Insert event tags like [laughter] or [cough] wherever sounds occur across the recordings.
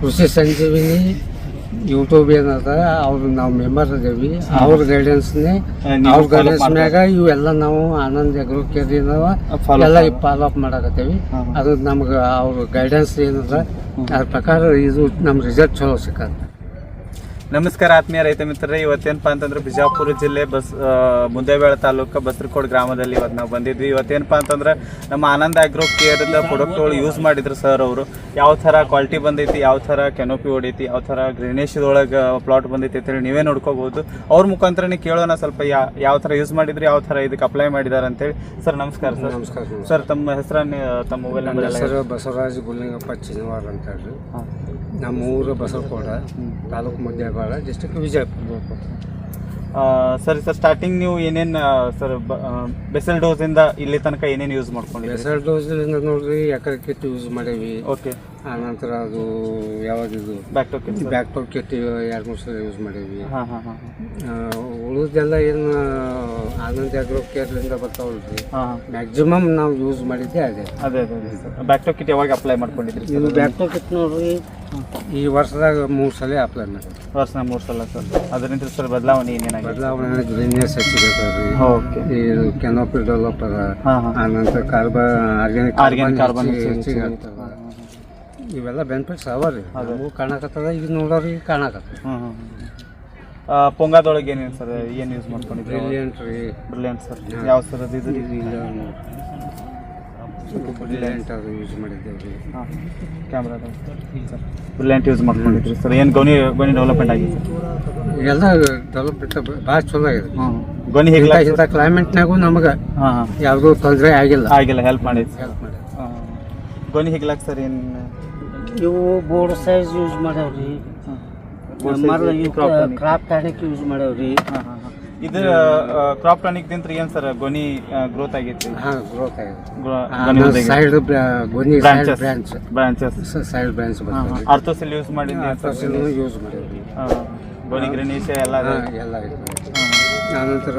ಕೃಷಿ ಸಂಜೀವಿನಿ ಯೂಟ್ಯೂಬ್ ಏನದ ಅವ್ರ ನಾವು ಮೆಂಬರ್ ಅದೇವಿ. ಅವ್ರ ಗೈಡೆನ್ಸ್ನೇ ಅವ್ರ ಗೈಡೆನ್ಸ್ ಮ್ಯಾಗ ಇವೆಲ್ಲ ನಾವು ಆನಂದ್ ಅಗ್ರೋ ಕೇರ್ ಏನವ ಎಲ್ಲ ಫಾಲೋ ಅಪ್ ಮಾಡಕತ್ತೇವಿ. ಅದು ನಮ್ಗೆ ಅವ್ರ ಗೈಡೆನ್ಸ್ ಏನದ ಅದ್ರ ಪ್ರಕಾರ ಇದು ನಮ್ಮ ರಿಸಲ್ಟ್ ಚಲೋ ಸಿಕ್ಕತ್ತೆ ನಮಸ್ಕಾರ ಆತ್ಮೀಯ ರೈತ ಮಿತ್ರರೇ ಇವತ್ತೇನಪ್ಪ ಅಂತಂದ್ರೆ ಬಿಜಾಪುರ ಜಿಲ್ಲೆ ಬಸ್ ಮುದ್ದೇಬೇಳ ತಾಲೂಕು ಬಸ್ರಕೋಡ್ ಗ್ರಾಮದಲ್ಲಿ ಇವತ್ತು ನಾವು ಬಂದಿದ್ವಿ. ಇವತ್ತೇನಪ್ಪ ಅಂತಂದ್ರೆ ನಮ್ಮ ಆನಂದ್ ಆಗ್ರೋ ಕೇರ್ದ ಪ್ರಾಡಕ್ಟ್ಗಳು ಯೂಸ್ ಮಾಡಿದ್ರು ಸರ್ ಅವರು. ಯಾವ ಥರ ಕ್ವಾಲಿಟಿ ಬಂದೈತಿ ಯಾವ ಥರ ಕೆನೋಪಿ ಹೊಡೈತಿ ಯಾವ ಥರ ಗ್ರೀನೇಶದೊಳಗೆ ಪ್ಲಾಟ್ ಬಂದೈತಿ ಅಂತೇಳಿ ನೀವೇ ನೋಡ್ಕೋಬೋದು ಅವ್ರ ಮುಖಾಂತರನೇ ಕೇಳೋಣ ಸ್ವಲ್ಪ ಯಾ ಯಾವ ಥರ ಯೂಸ್ ಮಾಡಿದ್ರಿ ಯಾವ ಥರ ಇದಕ್ಕೆ ಅಪ್ಲೈ ಮಾಡಿದ್ದಾರೆ ಅಂತೇಳಿ. ಸರ್ ನಮಸ್ಕಾರ ಸರ್ ನಮಸ್ಕಾರ ಸರ್ ತಮ್ಮ ಹೆಸರನ್ನೇ ತಮ್ಮ mobile number sir Basavaraj Gullingappa Chinnavara ಅಂತ ಹೇಳಿ. ನಮ್ಮ ಊರು ಬಸವಕೋಡ ತಾಲೂಕು ಮುದ್ದೇಬೇಳ ಡಿಸ್ಟಿಕ್ ವಿಜಯಪುರ ಸರ್ ಸರಿ ಸ್ಟಾರ್ಟಿಂಗ್ ನೀವು ಏನೇನು ಸರ್ ಬೆಸಲ್ ಡೋಸಿಂದ ಇಲ್ಲಿ ತನಕ ಏನೇನು ಯೂಸ್ ಮಾಡ್ಕೊಂಡಿದ್ದೀರಿ? ಬೆಸಲ್ ಡೋಸಿಂದ ನೋಡ್ರಿ ಎಕರೆ ಕಿಟ್ ಯೂಸ್ ಮಾಡೀವಿ. ಓಕೆ ಆನಂತರ ಅದು ಯಾವ್ದಿದು ಬ್ಯಾಕ್ ಟು ಬ್ಯಾಕ್ ಟೋಕ್ ಕಿಟ್ ಎರಡು ಮೂರು ಸಲ ಯೂಸ್ ಮಾಡಿದ್ವಿ. ಹಾಂ ಹಾಂ ಹಾಂ ಉಳಿದೆಲ್ಲ ಏನು ಆನಂದ್ ಕೇರ್ ಕೇರ್ಲಿಂದ ರೀ ಹಾಂ. ಮ್ಯಾಕ್ಸಿಮಮ್ ನಾವು ಯೂಸ್ ಮಾಡಿದ್ದೆ ಅದೇ. ಅದೇ ಅದೇ ಅದೇ ಬ್ಯಾಕ್ ಟು ಕಿಟ್ ಯಾವಾಗ ಅಪ್ಲೈ ಮಾಡ್ಕೊಂಡಿದ್ರಿ ಇದು ಬ್ಯಾಕ್ ಟೋಲ್ ಕಿಟ್ ನೋಡ್ರಿ ಈ ವರ್ಷದಾಗ ಮೂರು ಸಲ ಅಪ್ಲೈ ಮಾಡಿ ವರ್ಷದಾಗ ಮೂರು ಸಲ ಸರ್. ಅದರಿಂದ ಸರ್ ಬದಲಾವಣೆ ಏನೇನಾಗಿದೆ? ಬದಲಾವಣೆ ಗ್ರೀನಿಯಸ್ ಹೆಚ್ಚಿಗೆ ಓಕೆ ಇದು ಕೆನೋಪಿ ಡೆವಲಪ್ ಹಾಂ ಆನಂತರ ಕಾರ್ಬನ್ ಆರ್ಗ್ಯಾನಿಕ್ ಕಾರ್ಬನ್ ಹೆಚ್ಚಿಗೆ ಆಗ್ತದ. ಇವೆಲ್ಲ ಬೆನಿಫಿಟ್ಸ್ ಅವ ರೀ. ಅದು ಕಾಣಕತ್ತದ ಈಗ ನೋಡೋರಿಗೆ ಕಾಣಕತ್ತದ. ಹ್ಞೂ ಹ್ಞೂ ಪೊಂಗಾದೊಳಗೆ ಏನೇನು ಸರ್ ಏನು ಯೂಸ್ ಮಾಡ್ಕೊಂಡಿದ್ರಿ ಬ್ರಿಲಿಯಂಟ್ ರೀ. Brilliant sir. ಯಾವ ಸರ್ ಅದು ಇದು? ರೀ ಬ್ರಿಲಿಯಂಟ್ ಅದು ಯೂಸ್ ಮಾಡಿದ್ದೇವೆ ರೀ. ಹಾಂ. ಕ್ಯಾಮ್ರಾ ಸರ್ ಬ್ರಿಲಿಯಂಟ್ ಯೂಸ್ ಮಾಡ್ಕೊಂಡಿದ್ರಿ ಸರ್? ಏನು ಗೊನಿ ಗೊನಿ ಡೆವಲಪ್ಮೆಂಟ್ ಆಗಿದೆ ಎಲ್ಲ ಡೆವಲಪ್ಮೆಂಟ್ ಭಾಳ ಚಲೋ ಆಗಿದೆ. ಹ್ಞೂ ಗೊನಿ ಹೇಗೆ ಇಂಥ ಕ್ಲೈಮೇಟ್ನಾಗೂ ನಮಗೆ ಹಾಂ ಹಾಂ. ಯಾವುದೂ ತೊಂದರೆ ಆಗಿಲ್ಲ. ಆಗಿಲ್ಲ ಹೆಲ್ಪ್ ಮಾಡಿದ್ರಿ ಹೆಲ್ಪ್ ಮಾಡಿ ಗೊನಿ ಹಿಗ್ಲಾಕ್ ಸರ್ ಏನು? ಇವು ಬೋರ್ಡ್ ಸೈಜ್ ಯೂಸ್ ಮಾಡ್ಯಾವ್ರಿ ಕ್ರಾಪ್ ಟಾನಿಕ್ ಯೂಸ್ ಮಾಡ್ಯಾವ್ರಿ ಇದು ಕ್ರಾಪ್ ಟಾನಿಕ್ದಿಂತ ಏನು ಸರ್ ಗೊನಿ ಗ್ರೋತ್ ಆಗೈತಿ ಹಾಂ ಗ್ರೋತ್ ಗೊನಿ ಸೈಡ್ ಗೊನಿ branches branch branches side branch ಅರ್ಥೋಸಿಲ್ use ಮಾಡಿದ್ದೆ ಯೂಸ್ ಮಾಡಿದ್ವಿ. ಗೊನಿ ಗ್ರೀನಿಶ್ ಎಲ್ಲ. ಎಲ್ಲ. ಆನಂತರ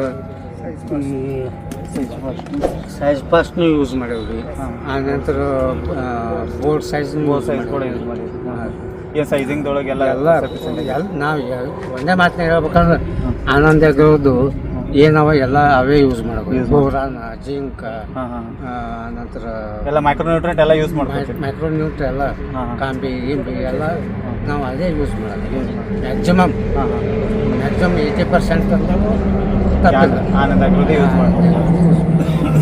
ಸೈಜ್ ಫಸ್ಟ್ನು ಯೂಸ್ ಹಾಂ. ಆನಂತರ ಬೋರ್ಡ್ ಸೈಜ್ ಬೋರ್ ಸೈಜ್ ಕೂಡ ಯೂಸ್ ಮಾಡಿ ಏನು ಸೈಜಿಂಗ್ದೊಳಗೆಲ್ಲ ಎಲ್ಲ ಎಲ್ಲ ನಾವು ಒಂದೇ ಮಾತನ್ನ ಹೇಳ್ಬೇಕಂದ್ರೆ ಆನಂದ ಅಗ್ರೋದು ಏನವ ಎಲ್ಲ ಅವೇ ಯೂಸ್ ಮಾಡಬೇಕು ಬೋರಾನ್ ಜಿಂಕ್ ನಂತರ ಎಲ್ಲ ಮೈಕ್ರೋನ್ಯೂಟ್ರೆಂಟ್ ಎಲ್ಲ ಯೂಸ್ ಮಾಡ್ಕೊತೀವಿ ಮೈಕ್ರೋನ್ಯೂಟ್ರ ಎಲ್ಲ ಕಾಂಬಿ ಗಿಂಬಿ ಎಲ್ಲ ನಾವು ಅದೇ ಯೂಸ್ ಮಾಡೋದು ಮ್ಯಾಕ್ಸಿಮಮ್ ಮ್ಯಾಕ್ಸಿಮಮ್ ಏಯ್ಟಿ ಪರ್ಸೆಂಟ್ ತಪ್ಪಿಲ್ಲ ಆನಂದ ಯೂಸ್ ಮಾಡಿ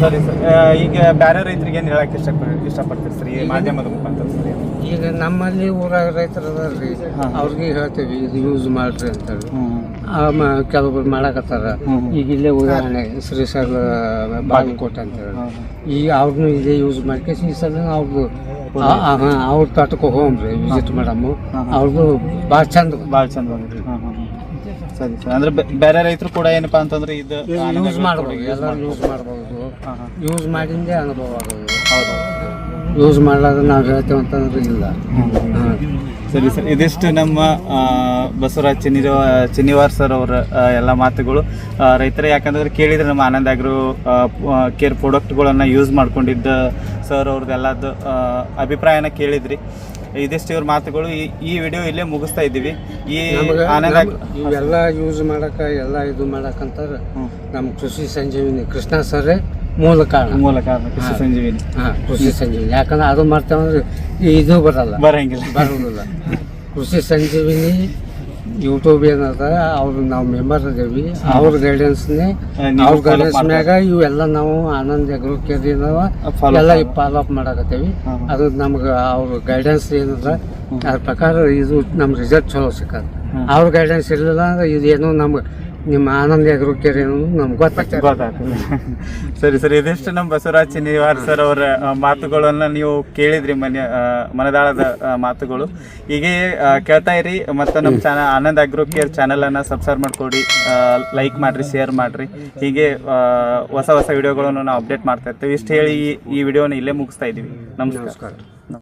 ಸರಿ ಸರ್. ಈಗ ಬೇರೆ ರೈತರಿಗೆ ಏನು ಹೇಳಕ್ಕೆ ಇಷ್ಟಪಡ್ತೀರಿ ಇಷ್ಟಪಡ್ತೀರಿ ಸರ್? ಈ ಮಾಧ್ಯಮದ ಮುಖಾಂತರ ಸರ್. ಈಗ ನಮ್ಮಲ್ಲಿ ಊರಾಗ ರೈತರು ಅದಾರ್ರಿ. ಹಾಂ. ಅವ್ರಿಗೆ ಹೇಳ್ತೀವಿ ಇದು ಯೂಸ್ ಮಾಡ್ರಿ ಅಂತೇಳಿ. ಕೆಲವೊಬ್ರು ಮಾಡಕತ್ತಾರ. ಈಗ ಇಲ್ಲೇ ಉದಾಹರಣೆ ಶ್ರೀಸರ್ ಬಾಗಲಕೋಟೆ. ಅಂತೇಳಿ. ಹೇಳಿ ಈಗ ಅವ್ರನ್ನೂ ಇದೇ ಯೂಸ್ ಮಾಡ್ಕೇಸಿ ಈ ಸಲ ಅವ್ರದ್ದು ಅವ್ರ ತೋಟಕ್ಕೆ ಹೋಗ್ರಿ ವಿಸಿಟ್ ಮಾಡಮ್ಮು. ಅವ್ರಿಗೂ ಅವ್ರದ್ದು ಭಾಳ ಚಂದ. ಭಾಳ ಚಂದ ಸರಿ ಸರ್. ಅಂದ್ರೆ ಬೇರೆ ರೈತರು ಕೂಡ ಏನಪ್ಪಾ ಅಂತಂದ್ರೆ ಇದು ಯೂಸ್ ಮಾಡಬಹುದು ಮಾಡ್ಬೋದು. ಎಲ್ಲರೂ ಯೂಸ್ ಮಾಡ್ಬೋದು. ಯೂಸ್ ಮಾಡಿಂದೇ ಅನುಭವ ಆಗೋದು. ಹೌದು. ಯೂಸ್ ಮಾಡ್ಲಾದ್ರೆ ನಾವು ಹೇಳ್ತೇವೆ ಅಂತಂದ್ರೆ ಇಲ್ಲ. ಸರಿ ಸರ್. ಇದಿಷ್ಟು ನಮ್ಮ ಬಸವರಾಜ್ ಚಿನ್ನಿರ ಚಿನ್ನಿವಾರ್ ಸರ್ ಅವರ ಎಲ್ಲ ಮಾತುಗಳು. ರೈತರ ಯಾಕಂದ್ರೆ ಕೇಳಿದ್ರೆ ನಮ್ಮ ಆನಂದ್ ಆಗ್ರೋ ಕೇರ್ ಪ್ರಾಡಕ್ಟ್ಗಳನ್ನು ಯೂಸ್ ಮಾಡ್ಕೊಂಡಿದ್ದ ಸರ್ ಅವ್ರದ್ದು ಎಲ್ಲದ್ದು ಅಭಿಪ್ರಾಯನ ಕೇಳಿದ್ರಿ. ಇದಿಷ್ಟು ಇವ್ರ ಮಾತುಗಳು ಈ ಈ ವಿಡಿಯೋ ಇಲ್ಲೇ ಮುಗಿಸ್ತಾ ಇದ್ದೀವಿ. ಈ ಆನಂದ ಇವೆಲ್ಲ ಯೂಸ್ ಮಾಡಕ ಎಲ್ಲ ಇದು ಮಾಡಕ್ಕಂತಾರೆ. ನಮ್ಮ ಕೃಷಿ ಸಂಜೀವಿನಿ ಕೃಷ್ಣ ಸರ್ರೇ ಮೂಲ ಕಾರಣ. ಮೂಲ ಕಾರಣ ಕೃಷಿ ಸಂಜೀವಿನಿ. ಹಾಂ ಕೃಷಿ ಸಂಜೀವಿನಿ. ಯಾಕಂದ್ರೆ ಅದು ಮಾಡ್ತೇವಂದ್ರೆ ಇದು ಬರಲ್ಲ. ಬರಂಗಿಲ್ಲ. ಬರೋದಿಲ್ಲ. ಕೃಷಿ ಸಂಜೀವಿನಿ ಯೂಟ್ಯೂಬ್ ಏನದ ಅವ್ರು ನಾವು ಮೆಂಬರ್ ಅದೇವಿ. ಅವ್ರ ಗೈಡೆನ್ಸ್ನೇ ನೀವು ಅವ್ರ ಗೈಡೆನ್ಸ್ ಮ್ಯಾಗ ಇವೆಲ್ಲ ನಾವು ಆನಂದ್ ಕೇರಿನವ Follow ಎಲ್ಲ. ಫಾಲೋ ಅಪ್ ಮಾಡಾಕತ್ತೇವಿ. ಅದು ನಮ್ಗೆ ಅವ್ರ ಗೈಡೆನ್ಸ್ ಏನದ ಅದ್ರ ಪ್ರಕಾರ ಇದು ನಮ್ಮ ರಿಸಲ್ಟ್ ಚಲೋ ಸಿಕ್ಕ ಅವ್ರ ಗೈಡೆನ್ಸ್ ಇರಲಿಲ್ಲ ಅಂದ್ರೆ ಇದೇನು ನಮ್ಗೆ ನಿಮ್ಮ ಆನಂದ ಅಗ್ರೋ ಕೇರಿ ಅನ್ನೋದು ನಮ್ಗೆ ಗೊತ್ತಾಗ್ತದೆ. ಗೊತ್ತಾಗ್ತದೆ. [laughs] ಸರಿ ಸರಿ. ಇದಿಷ್ಟು ನಮ್ಮ ಬಸವರಾಜ್ ಚಿನಿವಾರ್ ಸರ್ ಅವರ ಮಾತುಗಳನ್ನು ನೀವು ಕೇಳಿದ್ರಿ ಮನೆ ಮನದಾಳದ ಮಾತುಗಳು. ಹೀಗೆ ಕೇಳ್ತಾ ಇರಿ. ಮತ್ತು ನಮ್ಮ ಚಾನ ಆನಂದ್ ಅಗ್ರೋ ಕೇರ್ ಚಾನಲನ್ನು ಸಬ್ಸ್ಕ್ರೈಬ್ ಮಾಡ್ಕೊಡಿ. ಲೈಕ್ ಮಾಡಿರಿ ಶೇರ್ ಮಾಡಿರಿ. ಹೀಗೆ ಹೊಸ ಹೊಸ ವಿಡಿಯೋಗಳನ್ನು ನಾವು ಅಪ್ಡೇಟ್ ಮಾಡ್ತಾ ಇರ್ತೀವಿ. ಇಷ್ಟು ಹೇಳಿ ಈ- ವಿಡಿಯೋನ ಇಲ್ಲೇ ಮುಗಿಸ್ತಾ ಇದ್ದೀವಿ. ನಮಸ್ಕಾರ.